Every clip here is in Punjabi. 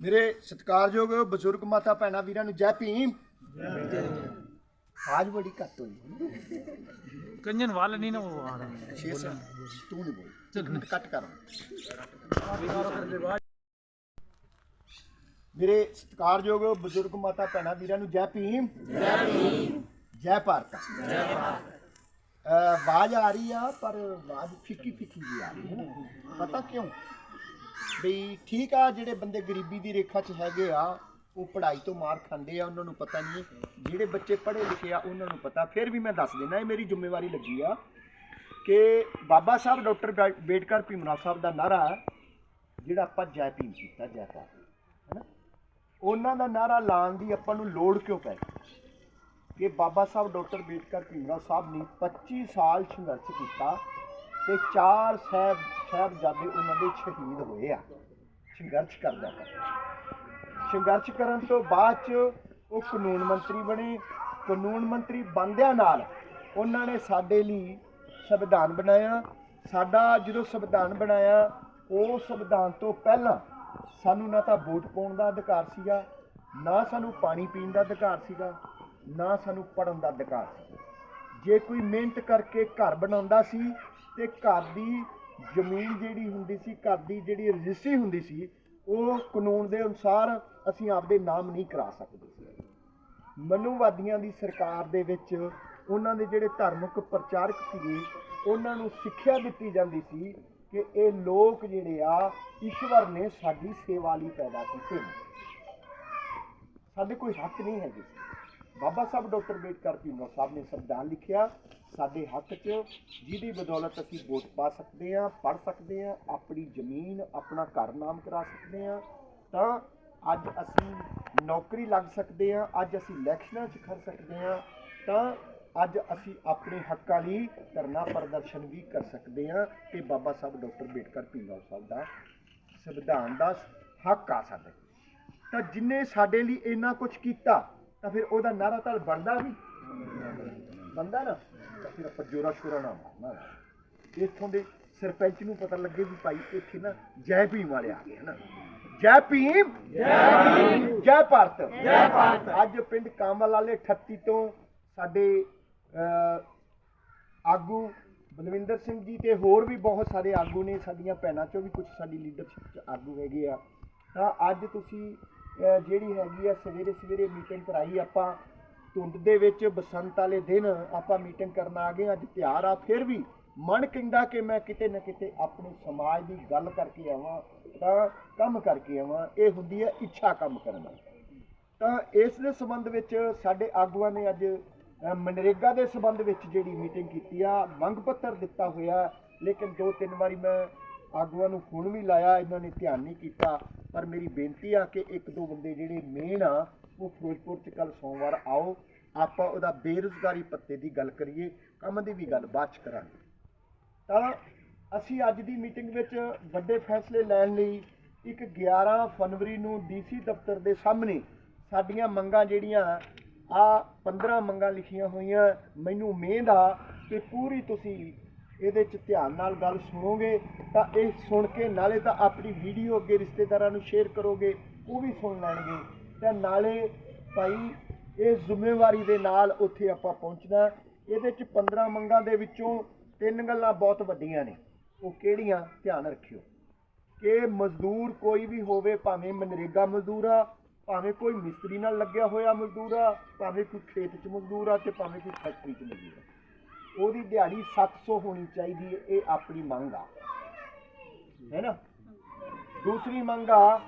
ਮੇਰੇ ਸਤਿਕਾਰਯੋਗ ਬਜ਼ੁਰਗ ਮਾਤਾ ਭੈਣਾਂ ਵੀਰਾਂ ਨੂੰ ਜੈ ਭੀਮ। ਆਜ ਬੜੀ ਘੱਟ ਹੋਈ। ਕੰਜਨ ਵਾਲ ਨਹੀਂ ਨਾ ਉਹ ਆ ਰਹੇ। ਸ਼ੇਰ ਸਾਹਿਬ ਤੂੰ ਨਹੀਂ ਬੋਲ। ਚੱਲ। ਕੱਟ ਕਰ ਮੇਰੇ ਸਤਿਕਾਰਯੋਗ ਬਜ਼ੁਰਗ ਮਾਤਾ ਭੈਣਾਂ ਵੀਰਾਂ ਨੂੰ ਜੈ ਭੀਮ। ਜੈ ਭੀਮ। ਜੈ ਭਾਰਤ। ਜੈ ਭਾਰਤ। ਆਵਾਜ਼ ਆ ਰਹੀ ਆ ਪਰ ਆਵਾਜ਼ ਫਿੱਕੀ ਫਿੱਕੀ ਜੀ ਆ ਰਹੀ ਹੈ। ਨਾ। ਪਤਾ ਕਿਉਂ? ਵੀ ਠੀਕ ਆ, ਜਿਹੜੇ ਬੰਦੇ ਗਰੀਬੀ ਦੀ ਰੇਖਾ 'ਚ ਹੈਗੇ ਆ, ਉਹ ਪੜ੍ਹਾਈ ਤੋਂ ਮਾਰ ਖਾਂਦੇ ਆ, ਉਹਨਾਂ ਨੂੰ ਪਤਾ ਨਹੀਂ ਜਿਹੜੇ ਬੱਚੇ ਪੜ੍ਹੇ ਲਿਖੇ ਆ, ਉਹਨਾਂ ਨੂੰ ਪਤਾ। ਫਿਰ ਵੀ ਮੈਂ ਦੱਸ ਦਿੰਦਾ, ਇਹ ਮੇਰੀ ਜ਼ਿੰਮੇਵਾਰੀ ਲੱਗੀ ਆ ਕਿ ਬਾਬਾ ਸਾਹਿਬ, ਡਾਕਟਰ ਬੇਡਕਰ ਭੀਮਰਾਓ ਸਾਹਿਬ ਦਾ ਨਾਰਾ ਜਿਹੜਾ ਆਪਾਂ ਜੈ ਭੀਮ ਕੀਤਾ ਜੈ ਭਾਰਤ ਹੈਨਾ? ਉਹਨਾਂ ਦਾ ਨਾਰਾ ਲਾਉਣ ਦੀ ਆਪਾਂ ਨੂੰ ਲੋੜ ਕਿਉਂ ਪੈ ਕਿ ਬਾਬਾ ਸਾਹਿਬ, ਡਾਕਟਰ ਬੇਡਕਰ ਭੀਮਰਾਓ ਸਾਹਿਬ ਨੇ 25 ਸਾਲ ਸੰਘਰਸ਼ ਕੀਤਾ ਤੇ ਚਾਰ ਸਾਹਿਬ ਸਾਹਿਬਜ਼ਾਦੇ ਉਹਨਾਂ ਦੇ ਸ਼ਹੀਦ ਹੋਏ ਆ। ਸੰਘਰਸ਼ ਕਰਦਾ ਸੰਘਰਸ਼ ਕਰਨ ਤੋਂ ਬਾਅਦ ਚ ਉਹ ਕਾਨੂੰਨ ਮੰਤਰੀ ਬਣੇ। ਕਾਨੂੰਨ ਮੰਤਰੀ ਬੰਦਿਆਂ ਨਾਲ ਉਹਨਾਂ ਨੇ ਸਾਡੇ ਲਈ ਸੰਵਿਧਾਨ ਬਣਾਇਆ। ਸਾਡਾ ਜਦੋਂ ਸੰਵਿਧਾਨ ਬਣਾਇਆ, ਉਹ ਸੰਵਿਧਾਨ ਤੋਂ ਪਹਿਲਾਂ ਸਾਨੂੰ ਨਾ ਤਾਂ ਵੋਟ ਪਾਉਣ ਦਾ ਅਧਿਕਾਰ ਸੀਗਾ, ਨਾ ਸਾਨੂੰ ਪਾਣੀ ਪੀਣ ਦਾ ਅਧਿਕਾਰ ਸੀਗਾ, ਨਾ ਸਾਨੂੰ ਪੜਨ ਦਾ ਅਧਿਕਾਰ ਸੀ ਜੇ ਕੋਈ ਮਿਹਨਤ ਕਰਕੇ ਘਰ ਬਣਾਉਂਦਾ ਸੀ ਤੇ ਘਰ ਦੀ ਜ਼ਮੀਨ ਜਿਹੜੀ ਹੁੰਦੀ ਸੀ, ਘਰ ਦੀ ਜਿਹੜੀ ਰਜਿਸਟਰੀ ਹੁੰਦੀ ਸੀ, ਉਹ ਕਾਨੂੰਨ ਦੇ ਅਨੁਸਾਰ ਅਸੀਂ ਆਪਦੇ ਨਾਮ ਨਹੀਂ ਕਰਾ ਸਕਦੇ ਸੀ। ਮਨੂਵਾਦੀਆਂ ਦੀ ਸਰਕਾਰ ਦੇ ਵਿੱਚ ਉਹਨਾਂ ਦੇ ਜਿਹੜੇ ਧਾਰਮਿਕ ਪ੍ਰਚਾਰਕ ਸੀਗੇ, ਉਹਨਾਂ ਨੂੰ ਸਿੱਖਿਆ ਦਿੱਤੀ ਜਾਂਦੀ ਸੀ ਕਿ ਇਹ ਲੋਕ ਜਿਹੜੇ ਆ, ਈਸ਼ਵਰ ਨੇ ਸਾਡੀ ਸੇਵਾ ਲਈ ਪੈਦਾ ਕੀਤੇ ਨੇ। ਸਾਡੇ ਕੋਈ ਹੱਕ ਨਹੀਂ ਹੈਗੇ ਬਾਬਾ ਸਾਹਿਬ ਡਾਕਟਰ ਅੰਬੇਡਕਰ ਭੀਮਰਾਓ ਸਾਹਿਬ ਨੇ ਸੰਵਿਧਾਨ ਲਿਖਿਆ। ਸਾਡੇ ਹੱਕ 'ਚ ਜਿਹਦੀ ਬਦੌਲਤ ਅਸੀਂ ਵੋਟ ਪਾ ਸਕਦੇ ਹਾਂ ਪੜ ਸਕਦੇ ਹਾਂ, ਆਪਣੀ ਜ਼ਮੀਨ, ਆਪਣਾ ਘਰ ਨਾਮ ਕਰਾ ਸਕਦੇ ਹਾਂ। ਤਾਂ ਅੱਜ ਅਸੀਂ ਨੌਕਰੀ ਲੱਗ ਸਕਦੇ ਹਾਂ, ਅੱਜ ਅਸੀਂ ਇਲੈਕਸ਼ਨਾਂ 'ਚ ਖੜ ਸਕਦੇ ਹਾਂ। ਤਾਂ ਅੱਜ ਅਸੀਂ ਆਪਣੇ ਹੱਕਾਂ ਲਈ ਧਰਨਾ ਪ੍ਰਦਰਸ਼ਨ ਵੀ ਕਰ ਸਕਦੇ ਹਾਂ ਕਿ ਬਾਬਾ ਸਾਹਿਬ ਡਾਕਟਰ ਅੰਬੇਡਕਰ ਭੀਮਰਾਓ ਸਾਹਿਬ ਦਾ ਸੰਵਿਧਾਨ ਦਾ ਹੱਕ ਆ ਸਾਡੇ ਤਾਂ ਜਿਨੇ ਸਾਡੇ ਲਈ ਇੰਨਾ ਕੁਝ ਕੀਤਾ ਤਾਂ ਫਿਰ ਉਹਦਾ ਨਾਰਾ ਤਾਂ ਬਣਦਾ ਵੀ। ਬੰਦਾ ਨਾ? ਤਾਂ ਫਿਰ ਆਪਾਂ ਜੋਰਾ ਸ਼ੋਰਾ ਨਾ ਮਾਰਨਾ। ਇੱਥੋਂ ਦੇ ਸਰਪੰਚ ਨੂੰ ਪਤਾ ਲੱਗੇ ਵੀ ਭਾਈ ਇੱਥੇ ਨਾ ਜੈ ਭੀਮ ਵਾਲੇ ਆ ਗਏ ਹਨਾ? ਜੈ ਭੀਮ? ਜੈ ਭੀਮ। ਜੈ ਭਾਰਤ। ਜੈ ਭਾਰਤ। ਅੱਜ ਪਿੰਡ ਕਾਮਲ ਵਾਲੇ 38 ਤੋਂ ਸਾਡੇ ਆਗੂ ਬਲਵਿੰਦਰ ਸਿੰਘ ਜੀ ਤੇ ਹੋਰ ਵੀ ਬਹੁਤ ਸਾਰੇ ਆਗੂ ਨੇ ਸਾਡੀਆਂ ਭੈਣਾਂ ਚੋਂ ਵੀ ਕੁਝ ਸਾਡੀ ਲੀਡਰਸ਼ਿਪ ਚ ਆਗੂ ਹੈਗੇ ਆ। ਤਾਂ ਅੱਜ ਤੁਸੀਂ ਜਿਹੜੀ ਹੈਗੀ ਆ ਸਵੇਰੇ ਸਵੇਰੇ ਮੀਟਿੰਗ ਕਰਾਈ ਆਪਾਂ। ਧੁੰਦ ਦੇ ਵਿੱਚ ਬਸੰਤ ਵਾਲੇ ਦਿਨ ਆਪਾਂ ਮੀਟਿੰਗ ਕਰਨ ਆ ਗਏ, ਅੱਜ ਤਿਆਰ ਆ, ਫਿਰ ਵੀ ਮਨ ਕਹਿੰਦਾ ਕਿ ਮੈਂ ਕਿਤੇ ਨਾ ਕਿਤੇ ਆਪਣੇ ਸਮਾਜ ਦੀ ਗੱਲ ਕਰਕੇ ਆਵਾਂ, ਤਾਂ ਕੰਮ ਕਰਕੇ ਆਵਾਂ, ਇਹ ਹੁੰਦੀ ਹੈ ਇੱਛਾ ਕੰਮ ਕਰਨ ਦੀ ਤਾਂ ਇਸ ਦੇ ਸੰਬੰਧ ਵਿੱਚ ਸਾਡੇ ਆਗੂਆਂ ਨੇ ਅੱਜ ਮਨਰੇਗਾ ਦੇ ਸੰਬੰਧ ਵਿੱਚ ਜਿਹੜੀ ਮੀਟਿੰਗ ਕੀਤੀ ਆ, ਮੰਗ ਪੱਤਰ ਦਿੱਤਾ ਹੋਇਆ, ਲੇਕਿਨ ਦੋ ਤਿੰਨ ਵਾਰੀ ਮੈਂ ਆਗੂਆਂ ਨੂੰ ਫੋਨ ਵੀ ਲਾਇਆ, ਇਹਨਾਂ ਨੇ ਧਿਆਨ ਨਹੀਂ ਕੀਤਾ। ਪਰ ਮੇਰੀ ਬੇਨਤੀ ਆ ਕਿ ਇੱਕ ਦੋ ਬੰਦੇ ਜਿਹੜੇ ਮੇਨ ਆ, ਉਹ ਫਿਰੋਜ਼ਪੁਰ ਚ ਕੱਲ ਸੋਮਵਾਰ ਆਓ। ਆਪਾਂ ਉਹਦਾ ਬੇਰੁਜ਼ਗਾਰੀ ਪੱਤੇ ਦੀ ਗੱਲ ਕਰੀਏ, ਕੰਮ ਦੀ ਵੀ ਗੱਲ ਬਾਅਦ ਚ ਕਰਾਂਗੇ। ਤਾਂ ਅਸੀਂ ਅੱਜ ਦੀ ਮੀਟਿੰਗ ਵਿੱਚ ਵੱਡੇ ਫੈਸਲੇ ਲੈਣ ਲਈ ਇੱਕ 11 ਫਰਵਰੀ ਨੂੰ ਡੀਸੀ ਦਫ਼ਤਰ ਦੇ ਸਾਹਮਣੇ ਸਾਡੀਆਂ ਮੰਗਾਂ ਜਿਹੜੀਆਂ ਆ 15 ਮੰਗਾਂ ਲਿਖੀਆਂ ਹੋਈਆਂ, ਮੈਨੂੰ ਉਮੀਦ ਆ ਕਿ ਪੂਰੀ ਤੁਸੀਂ ਇਹਦੇ 'ਚ ਧਿਆਨ ਨਾਲ ਗੱਲ ਸੁਣੋਗੇ ਤਾਂ ਇਹ ਸੁਣ ਕੇ ਨਾਲੇ ਤਾਂ ਆਪਣੀ ਵੀਡੀਓ ਅੱਗੇ ਰਿਸ਼ਤੇਦਾਰਾਂ ਨੂੰ ਸ਼ੇਅਰ ਕਰੋਗੇ, ਉਹ ਵੀ ਸੁਣ ਲੈਣਗੇ। ਤੇ ਨਾਲੇ ਭਾਈ, ਇਹ ਜ਼ਿੰਮੇਵਾਰੀ ਦੇ ਨਾਲ ਉੱਥੇ ਆਪਾਂ ਪਹੁੰਚਣਾ। ਇਹਦੇ 'ਚ 15 ਮੰਗਾਂ ਦੇ ਵਿੱਚੋਂ ਤਿੰਨ ਗੱਲਾਂ ਬਹੁਤ ਵੱਡੀਆਂ ਨੇ। ਉਹ ਕਿਹੜੀਆਂ? ਧਿਆਨ ਰੱਖਿਓ। ਕਿ ਮਜ਼ਦੂਰ ਕੋਈ ਵੀ ਹੋਵੇ, ਭਾਵੇਂ ਮਨਰੇਗਾ ਮਜ਼ਦੂਰ ਆ, ਭਾਵੇਂ ਕੋਈ ਮਿਸਤਰੀ ਨਾਲ ਲੱਗਿਆ ਹੋਇਆ ਮਜ਼ਦੂਰ ਆ, ਭਾਵੇਂ ਕੋਈ ਖੇਤ 'ਚ ਮਜ਼ਦੂਰ ਆ ਤੇ ਭਾਵੇਂ ਕੋਈ ਫੈਕਟਰੀ 'ਚ ਮਜ਼ਦੂਰ ਆ। ਉਹਦੀ ਦਿਹਾੜੀ 700 ਹੋਣੀ ਚਾਹੀਦੀ ਹੈ ਇਹ ਆਪਣੀ ਮੰਗ ਆ। ਹੈ ਨਾ? ਦੂਸਰੀ ਮੰਗ ਆ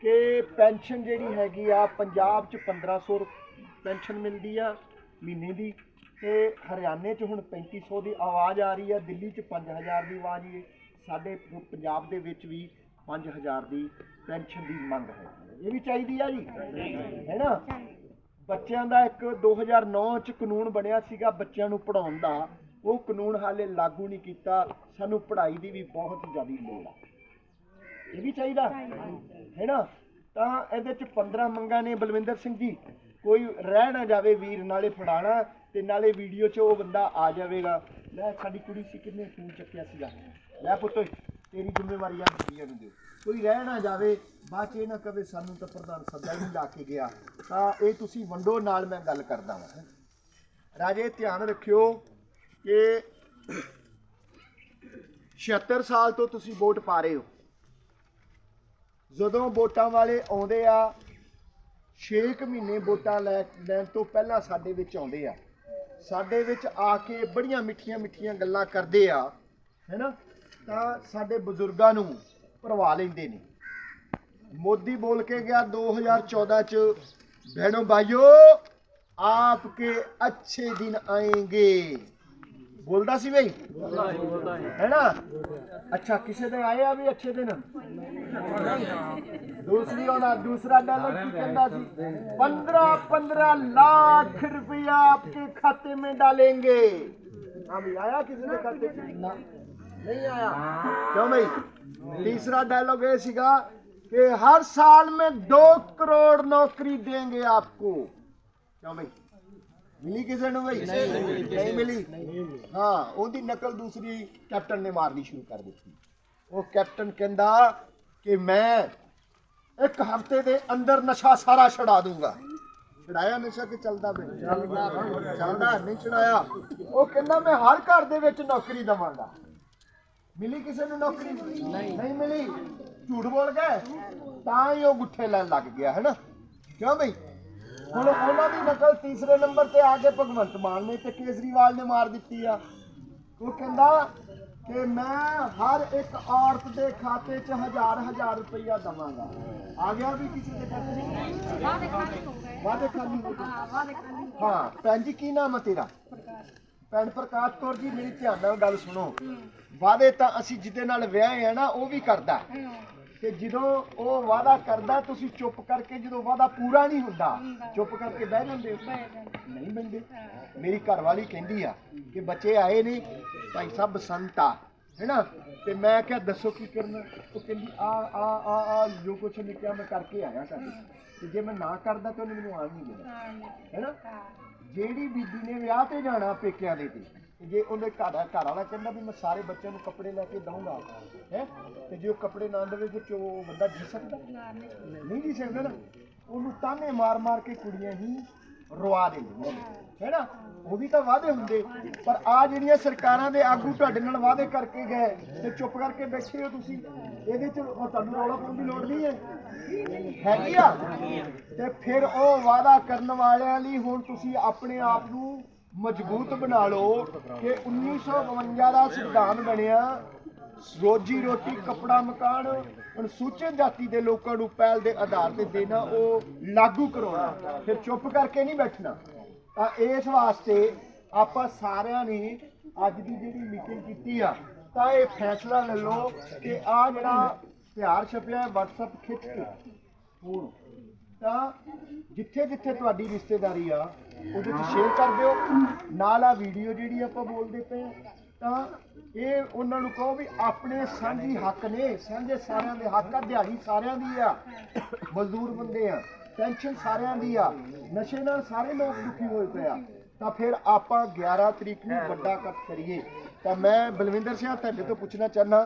ਕਿ ਪੈਨਸ਼ਨ ਜਿਹੜੀ ਹੈਗੀ ਆ ਪੰਜਾਬ 'ਚ 1500 ਰੁਪ- ਪੈਨਸ਼ਨ ਮਿਲਦੀ ਆ ਮਹੀਨੇ ਦੀ। ਤੇ ਹਰਿਆਣੇ 'ਚ ਹੁਣ 3500 ਦੀ ਆਵਾਜ਼ ਆ ਰਹੀ ਆ ਦਿੱਲੀ 'ਚ 5000 ਦੀ ਆਵਾਜ਼ ਹੈ। ਸਾਡੇ ਪੰਜਾਬ ਦੇ ਵਿੱਚ ਵੀ 5000 ਦੀ ਪੈਨਸ਼ਨ ਦੀ ਮੰਗ ਹੈ ਇਹ ਵੀ ਚਾਹੀਦੀ ਆ ਜੀ? ਹੈ ਨਾ? ਬੱਚਿਆਂ ਦਾ ਇੱਕ 2009 ਚ ਕਾਨੂੰਨ ਬਣਿਆ ਸੀਗਾ ਬੱਚਿਆਂ ਨੂੰ ਪੜਾਉਣ ਦਾ। ਉਹ ਕਾਨੂੰਨ ਹਾਲੇ ਲਾਗੂ ਨਹੀਂ ਕੀਤਾ। ਸਾਨੂੰ ਪੜ੍ਹਾਈ ਦੀ ਵੀ ਬਹੁਤ ਜ਼ਿਆਦਾ ਲੋੜ ਆ। ਇਹ ਵੀ ਚਾਹੀਦਾ? ਹੈ ਨਾ? ਤਾਂ ਇਹਦੇ ਚ 15 ਮੰਗਾਂ ਨੇ ਬਲਵਿੰਦਰ ਸਿੰਘ ਜੀ। ਕੋਈ ਰਹਿ ਨਾ ਜਾਵੇ ਵੀਰ, ਨਾਲੇ ਫੜਾਣਾ ਤੇ ਨਾਲੇ ਵੀਡੀਓ 'ਚ ਉਹ ਬੰਦਾ ਆ ਜਾਵੇਗਾ। ਲੈ, ਸਾਡੀ ਕੁੜੀ ਸੀ ਕਿੰਨੇ ਫੋਨ ਚੱਕਿਆ ਸੀਗਾ। ਲੈ ਪੁੱਤ ਓਏ। ਤੇਰੀ ਜ਼ਿੰਮੇਵਾਰੀ ਆ ਬੀਬੀਆਂ ਨੂੰ ਦਿਓ ਕੋਈ ਰਹਿ ਨਾ ਜਾਵੇ, ਬਾਅਦ ਚ ਇਹ ਨਾ ਕਵੇ ਸਾਨੂੰ ਤਾਂ ਪ੍ਰਧਾਨ ਸੱਦਾ ਹੀ ਨਹੀਂ ਲਾ ਕੇ ਗਿਆ। ਤਾਂ ਇਹ ਤੁਸੀਂ ਵੰਡੋ, ਨਾਲ ਮੈਂ ਗੱਲ ਕਰਦਾ ਹਾਂ ਰਾਜੇ, ਧਿਆਨ ਰੱਖਿਓ ਕਿ 76 ਸਾਲ ਤੋਂ ਤੁਸੀਂ ਵੋਟ ਪਾ ਰਹੇ ਹੋ। ਜਦੋਂ ਵੋਟਾਂ ਵਾਲੇ ਆਉਂਦੇ ਆ 6 ਮਹੀਨੇ ਵੋਟਾਂ ਲੈ, ਲੈਣ ਤੋਂ ਪਹਿਲਾਂ ਸਾਡੇ ਵਿੱਚ ਆਉਂਦੇ ਆ। ਸਾਡੇ ਵਿੱਚ ਆ ਕੇ ਬੜੀਆਂ ਮਿੱਠੀਆਂ ਮਿੱਠੀਆਂ ਗੱਲਾਂ ਕਰਦੇ ਆ, ਹੈਨਾ? ਤਾਂ ਸਾਡੇ ਬਜ਼ੁਰਗਾਂ ਨੂੰ ਭਰਵਾ ਲੈਂਦੇ ਨੇ ਮੋਦੀ ਬੋਲ ਕੇ ਗਿਆ 2014 ਚ ਭੈਣੋ ਭਾਈਓ ਆਪਕੇ ਅੱਛੇ ਦਿਨ ਆਏਂਗੇ ਬੋਲਦਾ ਸੀ ਬਈ ਹੈ ਨਾ ਅੱਛਾ ਕਿਸੇ ਦੇ ਆਏ ਆ ਵੀ ਅੱਛੇ ਦਿਨ ਦੂਸਰੀ ਉਹਦਾ ਦੂਸਰਾ ਡਾਇਲੌਗ ਕੀ ਕਹਿੰਦਾ ਸੀ 15 15 ਲੱਖ रुपया आपके खाते में डालेंगे हाँ भी आया किसी के खाते में ना नहीं आया क्यों भाई तीसरा डायलॉग ये सीगा कि हर साल में दो करोड़ नौकरी देंगे आपको क्यों भाई ਮਿਲੀ ਕਿਸੇ ਨੂੰ ਬਈ ਨਹੀਂ ਮਿਲੀ ਹਾਂ ਉਹਦੀ ਨਕਲ ਦੂਸਰੀ ਕੈਪਟਨ ਨੇ ਮਾਰਨੀ ਸ਼ੁਰੂ ਕਰ ਦਿੱਤੀ ਉਹ ਕੈਪਟਨ ਕਹਿੰਦਾ ਕਿ ਮੈਂ ਇੱਕ ਹਫ਼ਤੇ ਦੇ ਅੰਦਰ ਨਸ਼ਾ ਸਾਰਾ ਛਡਾ ਦੂੰਗਾ ਛਡਾਇਆ ਨਸ਼ਾ ਕਿ ਚੱਲਦਾ ਬਈ ਚੱਲਦਾ ਚੱਲਦਾ ਨਹੀਂ ਛਡਾਇਆ ਉਹ ਕਹਿੰਦਾ ਮੈਂ ਹਰ ਘਰ ਦੇ ਵਿੱਚ ਨੌਕਰੀ ਦਵਾਂਗਾ ਮਿਲੀ ਕਿਸੇ ਨੂੰ ਨੌਕਰੀ? ਨਹੀਂ। ਨਹੀਂ। ਮਿਲੀ। ਝੂਠ ਬੋਲ ਗਏ ਤਾਂ ਹੀ ਉਹ ਗੁੱਠੇ ਲੈਣ ਲੱਗ ਗਿਆ ਹੈ ਨਾ? ਕਿਉਂ ਬਈ? ਹੁਣ ਉਹਨਾਂ ਦੀ ਨਕਲ ਤੀਸਰੇ ਨੰਬਰ ਤੇ ਆ ਕੇ ਭਗਵੰਤ ਮਾਨ ਨੇ ਤੇ ਕੇਜਰੀਵਾਲ ਨੇ ਮਾਰ ਦਿੱਤੀ ਆ। ਉਹ ਕਹਿੰਦਾ ਕਿ ਮੈਂ ਹਰ ਇੱਕ ਔਰਤ ਦੇ ਖਾਤੇ 'ਚ ਹਜ਼ਾਰ ਹਜ਼ਾਰ ਰੁਪਈਆ ਦਵਾਂਗਾ। ਆ ਗਿਆ ਵੀ ਕਿਸੇ ਦੇ ਖਾਤੇ 'ਚ? ਵਾਦੇ ਖਾਲੀ ਹੋ ਗਏ। ਵਾਦੇ ਖਾਲੀ ਹੋ ਗਏ। ਭੈਣ ਜੀ ਕੀ ਨਾਮ ਹੈ ਤੇਰਾ? ਪ੍ਰਕਾਸ਼। ਭੈਣ ਪ੍ਰਕਾਸ਼ ਕੌਰ ਜੀ ਮੇਰੀ ਧਿਆਨ ਨਾਲ ਗੱਲ ਸੁਣੋ। ਵਾਦੇ ਤਾਂ ਅਸੀਂ ਜਿਹਦੇ ਨਾਲ ਵਿਆਹੇ ਆ ਨਾ ਉਹ ਵੀ ਕਰਦਾ। ਕਿ ਜਦੋਂ ਉਹ ਵਾਦਾ ਕਰਦਾ ਤੁਸੀਂ ਚੁੱਪ ਕਰਕੇ ਜਦੋਂ ਵਾਦਾ ਪੂਰਾ ਨਹੀਂ ਹੁੰਦਾ ਚੁੱਪ ਕਰਕੇ ਬਹਿ ਜਾਂਦੇ ਹੋ। ਨਹੀਂ ਬੰਦੇ ਮੇਰੀ ਘਰਵਾਲੀ ਕਹਿੰਦੀ ਆ ਕਿ ਬੱਚੇ ਆਏ ਨੇ ਭਾਈ ਸਾਹਿਬ ਬਸੰਤ ਆ ਹੈਨਾ? ਤੇ ਮੈਂ ਕਿਹਾ ਦੱਸੋ ਕੀ ਕਰਨਾ? ਉਹ ਕਹਿੰਦੀ ਆ ਆ ਆ ਆ ਜੋ ਕੁਛ ਕਿਹਾ ਮੈਂ ਕਰਕੇ ਆਇਆ ਤੁਹਾਡੇ ਤੇ ਜੇ ਮੈਂ ਨਾ ਕਰਦਾ ਤਾਂ ਉਹਨੇ ਮੈਨੂੰ ਆਣ ਨਹੀਂ ਦੇਣਾ ਹੈਨਾ? ਜਿਹੜੀ ਬੀਬੀ ਨੇ ਵਿਆਹ ਤੇ ਜਾਣਾ ਪੇਕਿਆਂ ਦੇ ਤੇ ਜੇ ਉਹਦੇ ਘਰ ਘਰ ਵਾਲਾ ਕਹਿੰਦਾ ਵੀ ਮੈਂ ਸਾਰੇ ਬੱਚਿਆਂ ਨੂੰ ਕੱਪੜੇ ਲੈ ਕੇ ਦਊਂਗਾ ਹੈ? ਤੇ ਜੇ ਉਹ ਕੱਪੜੇ ਨਾ ਦੇਵੇ ਫਿਰ ਉਹ ਬੰਦਾ ਜੀ ਸਕਦਾ? ਨਹੀਂ। ਜੀ ਸਕਦਾ ਨਾ। ਉਹਨੂੰ ਤਾਨੇ ਮਾਰ ਮਾਰ ਕੇ ਕੁੜੀਆਂ ਹੀ ਰਵਾ ਦਿੰਦੀਆਂ ਨੇ। ਹੈਨਾ? ਉਹ ਵੀ ਤਾਂ ਵਾਅਦੇ ਹੁੰਦੇ। ਪਰ ਆ ਜਿਹੜੀਆਂ ਸਰਕਾਰਾਂ ਦੇ ਆਗੂ ਤੁਹਾਡੇ ਨਾਲ ਵਾਅਦੇ ਕਰਕੇ ਗਏ ਤੇ ਚੁੱਪ ਕਰਕੇ ਬੈਠੇ ਹੋ ਤੁਸੀਂ, ਇਹਦੇ ਚ ਤੁਹਾਨੂੰ ਰੌਲਾ ਪਾਉਣ ਦੀ ਲੋੜ ਨਹੀਂ ਹੈ? ਹੈਗੀ ਆ? ਤੇ ਫਿਰ ਉਹ ਵਾਅਦਾ ਕਰਨ ਵਾਲਿਆਂ ਲਈ ਹੁਣ ਤੁਸੀਂ ਆਪਣੇ ਆਪ ਨੂੰ ਮਜ਼ਬੂਤ ਬਣਾ ਲਓ ਕਿ 1952 ਦਾ ਸੰਵਿਧਾਨ ਬਣਿਆ। ਰੋਜੀ ਰੋਟੀ, ਕੱਪੜਾ ਮਕਾਨ ਅਨੁਸੂਚਿਤ ਜਾਤੀ ਦੇ ਲੋਕਾਂ ਨੂੰ ਪਹਿਲ ਦੇ ਆਧਾਰ ਤੇ ਦੇਣਾ, ਉਹ ਲਾਗੂ ਕਰਾਉਣਾ। ਫਿਰ ਚੁੱਪ ਕਰਕੇ ਨਹੀਂ ਬੈਠਣਾ। ਤਾਂ ਇਸ ਵਾਸਤੇ ਆਪਾਂ ਸਾਰਿਆਂ ਨੇ ਅੱਜ ਦੀ ਜਿਹੜੀ ਮੀਟਿੰਗ ਕੀਤੀ ਆ, ਤਾਂ ਇਹ ਫੈਸਲਾ ਲੈ ਲਓ ਕਿ ਆ ਜਿਹੜਾ ਤਿਉਹਾਰ ਛਪਿਆ ਹੈ, WhatsApp ਖਿੱਚ ਕੇ ਹੁਣ ਤਾਂ ਜਿੱਥੇ ਜਿੱਥੇ ਤੁਹਾਡੀ ਰਿਸ਼ਤੇਦਾਰੀ ਆ, ਉਹਦੇ 'ਚ ਸ਼ੇਅਰ ਕਰ ਦਿਓ। ਨਾਲ ਆ ਵੀਡੀਓ ਜਿਹੜੀ ਆਪਾਂ ਬੋਲਦੇ ਪਏ ਆ। ਤਾਂ ਇਹ ਉਹਨਾਂ ਨੂੰ ਕਹੋ ਵੀ ਆਪਣੇ ਸਾਂਝੀ ਹੱਕ ਨੇ, ਸਾਂਝੇ ਸਾਰਿਆਂ ਦੇ ਹੱਕ ਆ, ਦਿਹਾੜੀ ਸਾਰਿਆਂ ਦੀ ਆ। ਮਜ਼ਦੂਰ ਬੰਦੇ ਆ, ਪੈਨਸ਼ਨ ਸਾਰਿਆਂ ਦੀ ਆ, ਨਸ਼ੇ ਨਾਲ ਸਾਰੇ ਲੋਕ ਦੁਖੀ ਹੋਏ ਪਏ ਆ। ਤਾਂ ਫਿਰ ਆਪਾਂ 11 ਤਰੀਕ ਨੂੰ ਵੱਡਾ ਇਕੱਠ ਕਰੀਏ। ਤਾਂ ਮੈਂ ਬਲਵਿੰਦਰ ਸਿੰਘ, ਤੁਹਾਡੇ ਤੋਂ ਪੁੱਛਣਾ ਚਾਹਨਾ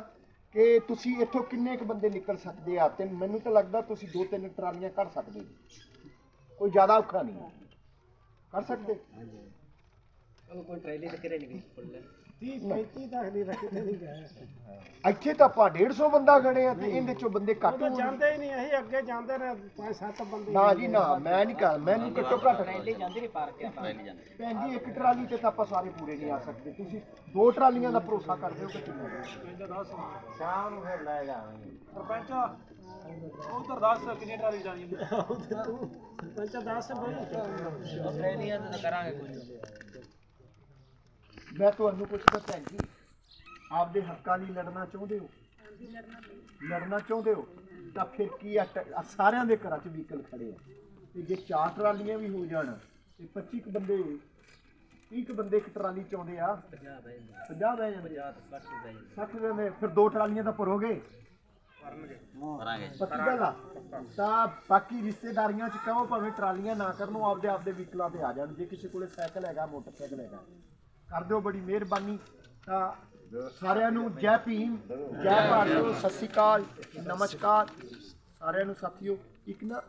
ਕਿ ਤੁਸੀਂ ਇੱਥੋਂ ਕਿੰਨੇ ਕੁ ਬੰਦੇ ਨਿਕਲ ਸਕਦੇ ਆ? ਤੇ ਮੈਨੂੰ ਤਾਂ ਲੱਗਦਾ ਤੁਸੀਂ ਦੋ ਤਿੰਨ ਟਰਾਲੀਆਂ ਕਰ ਸਕਦੇ ਜੀ ਕੋਈ ਜ਼ਿਆਦਾ ਔਖਾ ਨਹੀਂ। ਕਰ ਸਕਦੇ? ਕੋਈ ਟ੍ਰੇਲੀ ਤੇ ਕਰੇ ਨਹੀਂ ਫੁੱਲ 30 35 ਤੱਕ ਦੀ ਰੱਖਦੇ ਨਹੀਂ ਗਏ। ਇੱਥੇ ਤਾਂ ਆਪਾਂ 150 ਬੰਦਾ ਗਣੇ ਆ ਤੇ ਇਹਦੇ ਚੋਂ ਬੰਦੇ ਘੱਟ ਹੋਣਗੇ। ਜਾਂਦੇ ਹੀ ਨਹੀਂ ਅਸੀਂ ਅੱਗੇ ਜਾਂਦੇ ਨੇ ਪੰਜ ਸੱਤ ਬੰਦੇ ਨਾ ਜੀ ਨਾ ਮੈਂ ਨਹੀਂ ਕਰ ਮੈਨੂੰ ਘੱਟੋ ਘੱਟ ਜਾਂਦੀ ਨਹੀਂ ਪਾਰਕ ਤੇ ਆਪਾਂ। ਨਹੀਂ ਜਾਂਦੇ। ਭੈਣ ਜੀ ਇੱਕ ਟਰਾਲੀ ਤੇ ਤਾਂ ਆਪਾਂ ਸਾਰੇ ਪੂਰੇ ਨਹੀਂ ਆ ਸਕਦੇ। ਤੁਸੀਂ ਦੋ ਟਰਾਲੀਆਂ ਦਾ ਭਰੋਸਾ ਕਰਦੇ ਹੋ ਕਿ ਕਿੰਨਾ ਸ਼ਾਮ ਨੂੰ ਫਿਰ ਲੈ ਜਾਵਾਂਗੇ। ਸਰਪੰਚ ਉਧਰ ਦੱਸ ਕਿੰਨੀ ਟਰਾਲੀ ਜਾਣੀ ਪੰਜ 10 ਬਈ ਆਸਟ੍ਰੇਲੀਆ ਤੇ ਤਾਂ ਕਰਾਂਗੇ ਕੋਈ। ਮੈਂ ਤੁਹਾਨੂੰ ਪੁੱਛਦਾ ਭੈਣ ਜੀ। ਆਪਦੇ ਹੱਕਾਂ ਲਈ ਲੜਨਾ ਚਾਹੁੰਦੇ ਹੋ? ਲੜਨਾ ਚਾਹੁੰਦੇ ਹੋ? ਤਾਂ ਫਿਰ ਕੀ ਆ? ਟ- ਆ ਸਾਰਿਆਂ ਦੇ ਘਰਾਂ 'ਚ ਵਹੀਕਲ ਖੜੇ ਆ। ਤੇ ਜੇ ਚਾਰ ਟਰਾਲੀਆਂ ਵੀ ਹੋ ਜਾਣ ਤੇ 25 ਕੁ ਬੰਦੇ 30 ਕੁ ਬੰਦੇ ਇੱਕ ਟਰਾਲੀ 'ਚ ਆਉਂਦੇ ਆ। 50 ਬਹਿ ਜਾਂਦੇ। 60 ਦੇ ਫਿਰ ਦੋ ਟਰਾਲੀਆਂ ਤਾਂ ਭਰੋਗੇ? ਕਰਾਂਗੇ ਪੱਕੀ ਗੱਲ ਆ। ਤਾਂ ਬਾਕੀ ਰਿਸ਼ਤੇਦਾਰੀਆਂ 'ਚ ਕਹੋ ਭਾਵੇਂ ਟਰਾਲੀਆਂ ਨਾ ਕਰਨ ਉਹ ਆਪਦੇ ਆਪਦੇ ਵਹੀਕਲਾਂ ਤੇ ਆ ਜਾਣ। ਜੇ ਕਿਸੇ ਕੋਲੇ ਸਾਈਕਲ ਹੈਗਾ ਮੋਟਰਸਾਈਕਲ ਹੈਗਾ ਕਰ ਦਿਓ ਬੜੀ ਮਿਹਰਬਾਨੀ। ਤਾਂ ਸਾਰਿਆਂ ਨੂੰ ਜੈ ਭੀਮ, ਜੈ ਭਾਰਤ, ਸਤਿ ਸ਼੍ਰੀ ਅਕਾਲ, ਨਮਸਕਾਰ। ਸਾਰਿਆਂ ਨੂੰ ਸਾਥੀਓ, ਇੱਕ ਨਾ